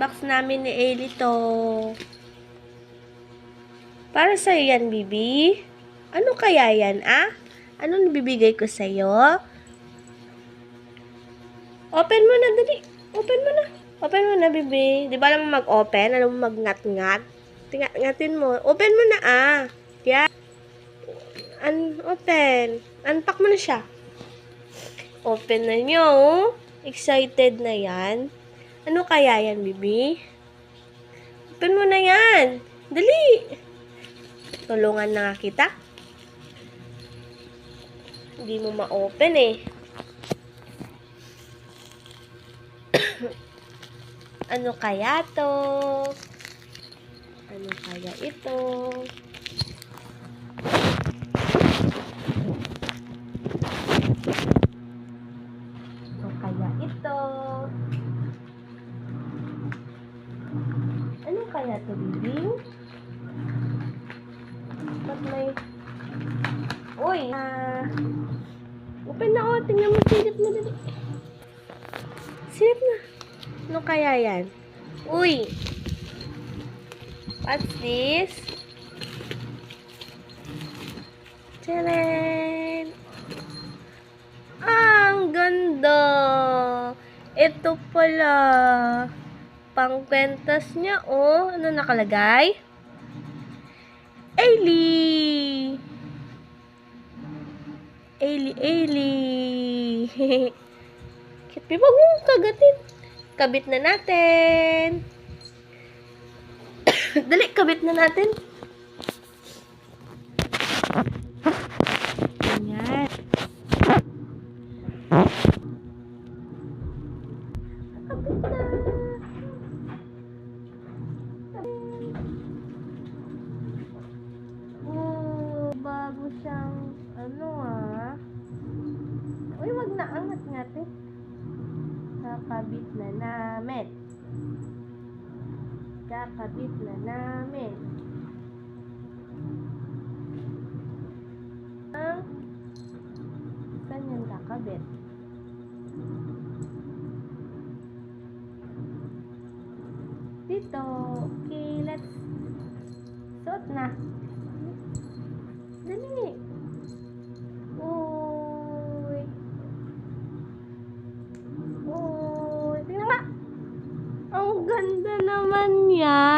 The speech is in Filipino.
box namin ni Ellie to. Para sa'yo yan, Bibi. Ano kaya yan, ah? Ano nabibigay ko sa'yo? Open mo na, dali. Open mo na. Open mo na, Bibi. Di ba alam mag-open? Alam mo mag-ngat-ngat? Tingat-ngatin mo. Open mo na, ah. Yan. Un open. Unpack mo na siya. Open na oh. Excited na yan. Ano kaya yan, Bibi? Open mo na yan. Dali. Tulungan na nga kita. Hindi mo ma-open eh. ano kaya to? Ano kaya ito? Kaya to, Bibing? Ba't may... Uy! Ah... open na, oh. Tingnan mo, silip na dali. Silip na. Ano kaya yan? Uy! What's this? Tcharan! Ah, ang ganda! Ito pala. Pangkwentas niya, oh. Ano nakalagay? Ailey! Ailey, Ailey! Kipi, wag mong kagatin. Kabit na natin. Dali, kabit na natin. Ganyan. Kabit na. Oh, bago siyang ano ah. Uy, wag na angat natin. Kakabit na namin. Kakabit na namin. Ang saan yan kakabit? Dito. Okay, let's suot na. Dali. Uy. Uy.